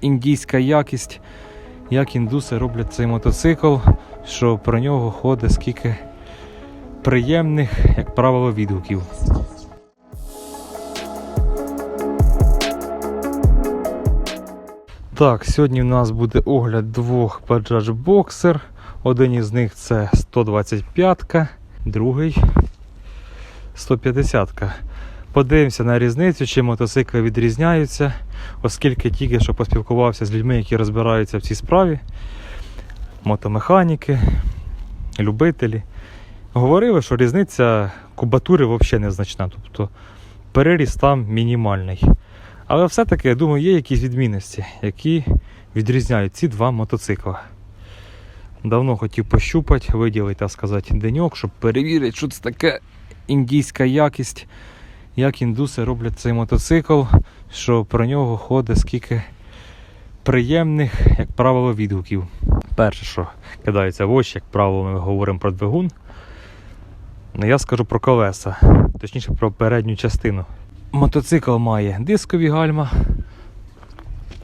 індійська якість, як індуси роблять цей мотоцикл, що про нього ходить скільки приємних, як правило, відгуків. Так, сьогодні в нас буде огляд двох Bajaj Boxer. Один із них це 125-ка, другий 150-ка. Подивимося на різницю, чи мотоцикли відрізняються, оскільки тільки що поспілкувався з людьми, які розбираються в цій справі, мотомеханіки, любителі. Говорили, що різниця кубатури взагалі незначна, тобто переріз там мінімальний. Але все-таки, я думаю, є якісь відмінності, які відрізняють ці два мотоцикла. Давно хотів пощупати, виділити, так сказати, деньок, щоб перевірити, що це таке індійська якість, як індуси роблять цей мотоцикл, що про нього ходить скільки приємних, як правило, відгуків. Перше, що кидається в очі, як правило, ми говоримо про двигун. Ну, я скажу про колеса, точніше про передню частину. Мотоцикл має дискові гальма,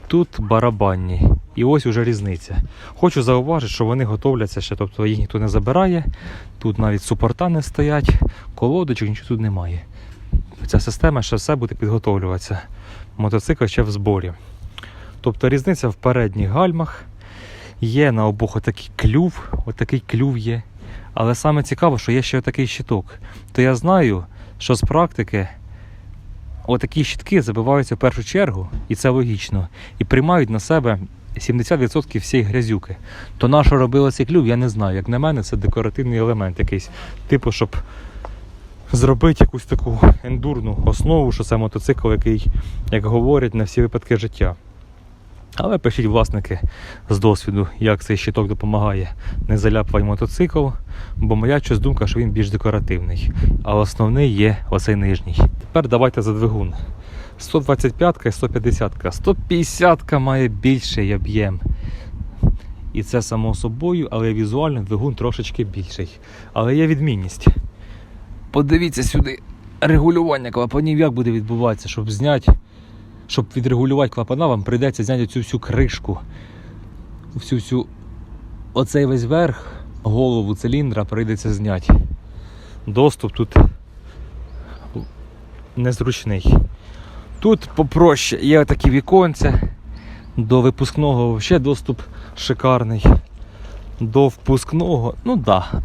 тут барабанні. І ось уже різниця. Хочу зауважити, що вони готовляться ще, тобто їх ніхто не забирає. Тут навіть супорта не стоять, колодочок, нічого тут немає. Ця система ще все буде підготовлюватися. Мотоцикл ще в зборі. Тобто різниця в передніх гальмах. Є на обох отакий клюв, отакий клюв є. Але саме цікаво, що є ще отакий щиток. То я знаю, що з практики отакі щитки забиваються в першу чергу, і це логічно, і приймають на себе 70% всієї грязюки. То на що робили цей клюв, я не знаю. Як на мене, це декоративний елемент якийсь. Типу, щоб зробити якусь таку ендурну основу, що це мотоцикл, який, як говорять, на всі випадки життя. Але пишіть власники з досвіду, як цей щиток допомагає не заляпувати мотоцикл, бо моя щось думка, що він більш декоративний. А основний є оцей нижній. Тепер давайте за двигун. 125 і 150. 150 -ка має більший об'єм. І це само собою, але візуально двигун трошечки більший. Але є відмінність. Подивіться сюди. Регулювання клапанів як буде відбуватися, щоб зняти щоб відрегулювати клапана, вам прийдеться зняти цю всю кришку. Всю всю оцей весь верх, голову циліндра прийдеться зняти. Доступ тут незручний. Тут попроще є такі віконця. До випускного взагалі доступ шикарний. До впускного, ну так. Да.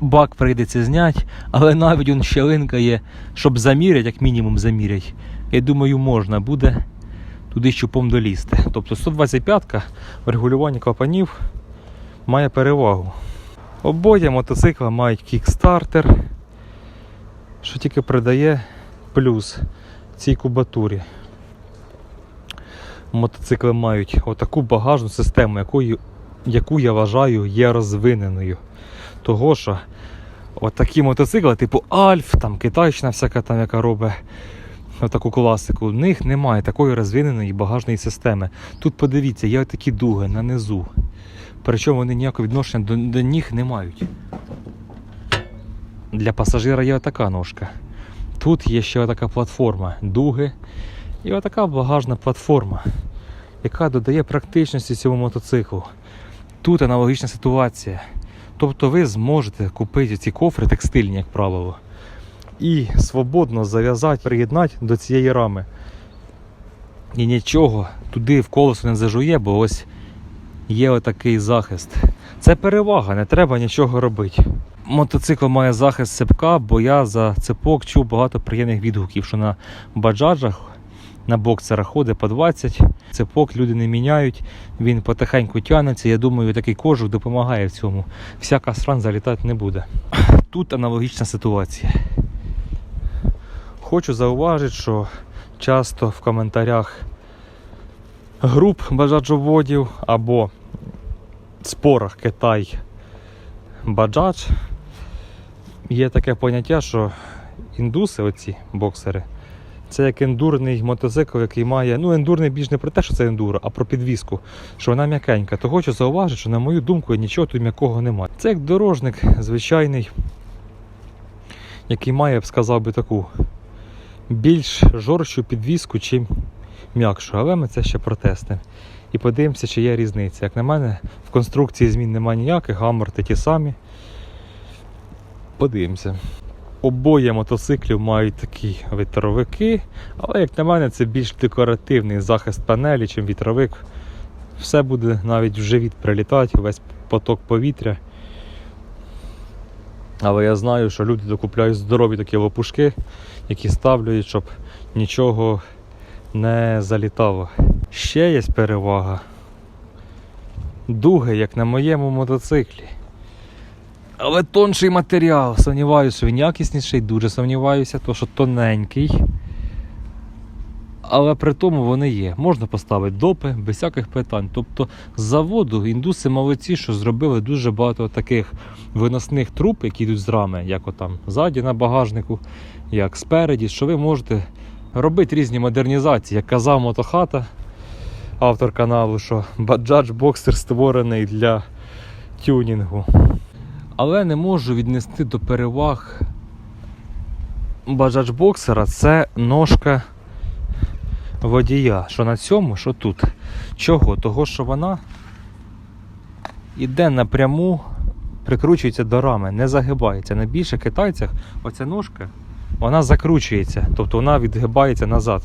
Бак прийдеться зняти, але навіть он щелинка є, щоб заміряти, як мінімум заміряти я думаю, можна буде туди щупом долізти. Тобто 125-ка в регулюванні клапанів має перевагу. Обоє мотоцикла мають кікстартер, що тільки придає плюс цій кубатурі. Мотоцикли мають отаку багажну систему, яку я вважаю є розвиненою. Того що отакі мотоцикли, типу Альф, там китайщина всяка там, яка робить таку класику, в них немає такої розвиненої багажної системи. Тут подивіться, є такі дуги на низу. Причому вони ніякого відношення до, до ніг не мають. Для пасажира є така ножка. Тут є ще така платформа, дуги і отака багажна платформа, яка додає практичності цьому мотоциклу. Тут аналогічна ситуація. Тобто ви зможете купити ці кофри текстильні, як правило і свободно зав'язати, приєднати до цієї рами. І нічого туди в колесо не зажує, бо ось є отакий захист. Це перевага, не треба нічого робити. Мотоцикл має захист цепка, бо я за цепок чув багато приємних відгуків, що на баджаджах на боксерах ходить по 20, цепок люди не міняють, він потихеньку тягнеться. Я думаю, такий кожух допомагає в цьому. Всяка стран залітати не буде. Тут аналогічна ситуація. Хочу зауважити, що часто в коментарях груп бажаджоводів або спорах Китай Баджадж є таке поняття, що індуси, оці боксери, це як ендурний мотоцикл, який має. Ну, ендурний більш не про те, що це ендуро, а про підвіску, що вона м'якенька. То хочу зауважити, що, на мою думку, нічого тут м'якого немає. Це як дорожник звичайний, який має, я б сказав би, таку більш жорстчу підвіску, чим м'якшу, але ми це ще протестимо. І подивимося, чи є різниця. Як на мене, в конструкції змін немає ніяких, гаморти ті самі. Подивимося. Обоє мотоциклів мають такі вітровики, але, як на мене, це більш декоративний захист панелі, чим вітровик. Все буде навіть в живіт прилітати, весь поток повітря. Але я знаю, що люди докупляють здорові такі лопушки, які ставлять, щоб нічого не залітало. Ще є перевага. Дуги, як на моєму мотоциклі. Але тонший матеріал. Сумніваюся, він якісніший, дуже сумніваюся, тому що тоненький. Але при тому вони є. Можна поставити допи без всяких питань. Тобто з заводу індуси молодці, що зробили дуже багато таких виносних труб, які йдуть з рами, як отам ззаді на багажнику, як спереді, що ви можете робити різні модернізації. Як казав мотохата, автор каналу, що Bajaj Boxer створений для тюнінгу. Але не можу віднести до переваг Boxer це ножка водія. Що на цьому, що тут. Чого? Того, що вона іде напряму, прикручується до рами, не загибається. На більше китайцях оця ножка вона закручується, тобто вона відгибається назад.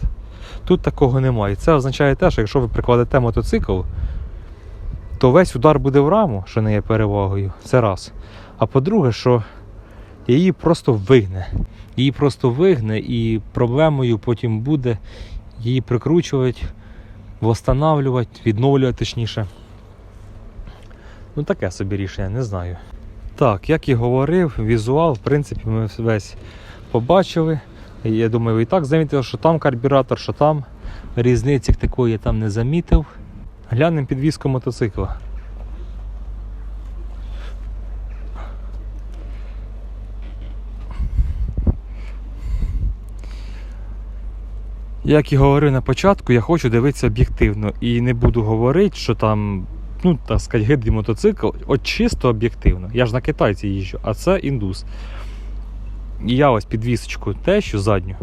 Тут такого немає. Це означає те, що якщо ви прикладете мотоцикл, то весь удар буде в раму, що не є перевагою. Це раз. А по-друге, що її просто вигне. Її просто вигне, і проблемою потім буде її прикручувати, восстанавлювати, відновлювати точніше. Ну, таке собі рішення, не знаю. Так, як і говорив, візуал, в принципі, ми весь побачили. Я думаю, ви і так замітили, що там карбюратор, що там. Різниці такої я там не замітив. Глянемо підвізку мотоцикла. Як і говорив на початку, я хочу дивитися об'єктивно і не буду говорити, що там, ну так сказати, гидрий мотоцикл, от чисто об'єктивно. Я ж на китайці їжджу, а це індус. І я ось підвісочку тещу задню.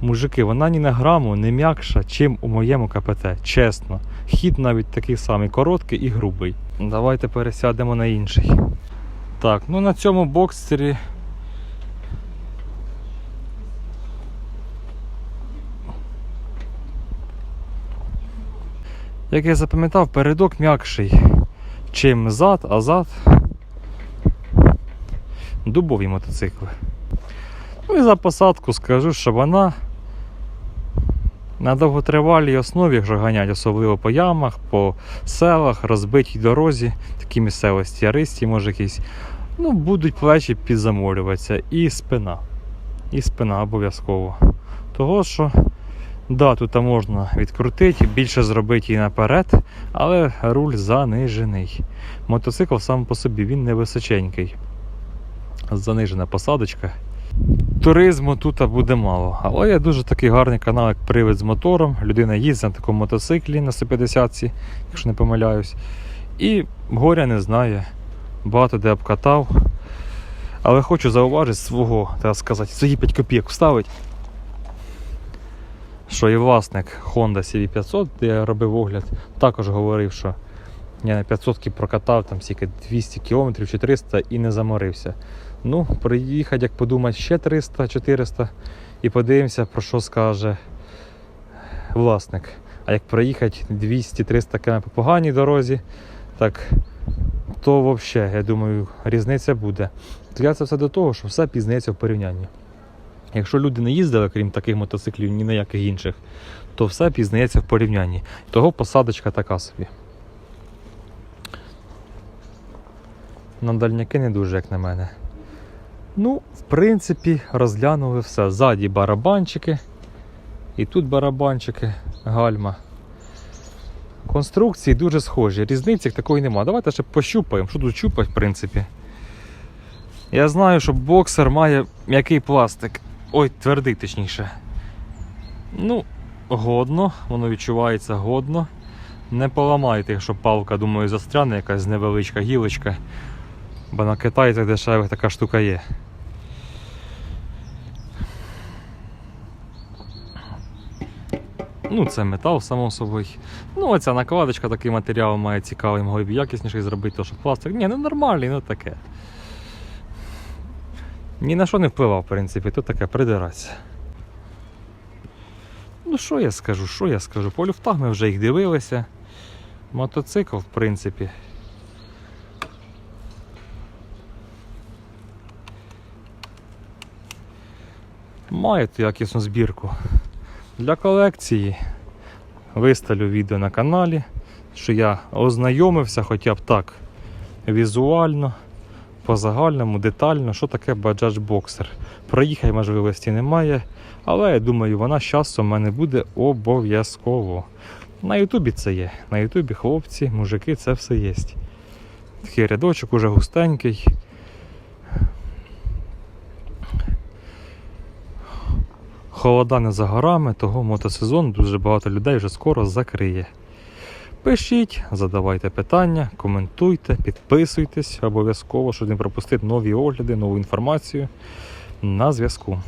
Мужики, вона ні на граму не м'якша, чим у моєму КПТ. Чесно. Хід навіть такий самий короткий і грубий. Давайте пересядемо на інший. Так, ну на цьому боксері. Як я запам'ятав, передок м'якший, чим зад, а зад дубові мотоцикли. Ну і за посадку скажу, що вона на довготривалій основі, ганять, особливо по ямах, по селах, розбитій дорозі, такі місцевості, яристі, може якісь, ну, будуть плечі підзамолюватися і спина. І спина обов'язково. Того, що да, тут можна відкрутити, більше зробити і наперед, але руль занижений. Мотоцикл сам по собі він невисоченький. Занижена посадочка. Туризму тут буде мало. Але є дуже такий гарний канал, як привид з мотором. Людина їздить на такому мотоциклі на 150 якщо не помиляюсь. І горя не знає. Багато де обкатав. Але хочу зауважити свого, так сказати, свої 5 копійок вставить. Що і власник Honda CV500, де я робив огляд, також говорив, що я на 500 прокатав там стільки 200 км чи 300 і не заморився. Ну, приїхати, як подумати, ще 300-400 і подивимося, про що скаже власник. А як проїхати 200-300 км по поганій дорозі, так то взагалі, я думаю, різниця буде. Я це все до того, що все пізнається в порівнянні. Якщо люди не їздили, крім таких мотоциклів, ні на яких інших, то все пізнається в порівнянні. Того посадочка така собі. На дальняки не дуже, як на мене. Ну, в принципі, розглянули все. Ззаді барабанчики. І тут барабанчики, гальма. Конструкції дуже схожі. Різниці такої нема. Давайте ще пощупаємо, що тут чупать, в принципі. Я знаю, що боксер має м'який пластик. Ой, твердий, точніше. Ну, годно, воно відчувається годно. Не поламайте, якщо палка, думаю, застряне якась невеличка гілочка. Бо на китайцях дешевих така штука є. Ну, це метал, само собою. Ну, оця накладочка, такий матеріал має цікавий, могли б якісніший зробити, то що пластик. Ні, ну нормальний, ну таке. Ні на що не впливав, в принципі, то таке придиратися. Ну, що я скажу, що я скажу? По люфтах ми вже їх дивилися. Мотоцикл, в принципі. Має ту якісну збірку. Для колекції виставлю відео на каналі, що я ознайомився хоча б так візуально, по загальному, детально, що таке Bajaj Boxer. Проїхати можливості немає, але я думаю, вона з часом в мене буде обов'язково. На Ютубі це є. На Ютубі хлопці, мужики, це все є. Такий рядочок уже густенький. Холода не за горами, того мотосезон дуже багато людей вже скоро закриє. Пишіть, задавайте питання, коментуйте, підписуйтесь обов'язково, щоб не пропустити нові огляди, нову інформацію на зв'язку.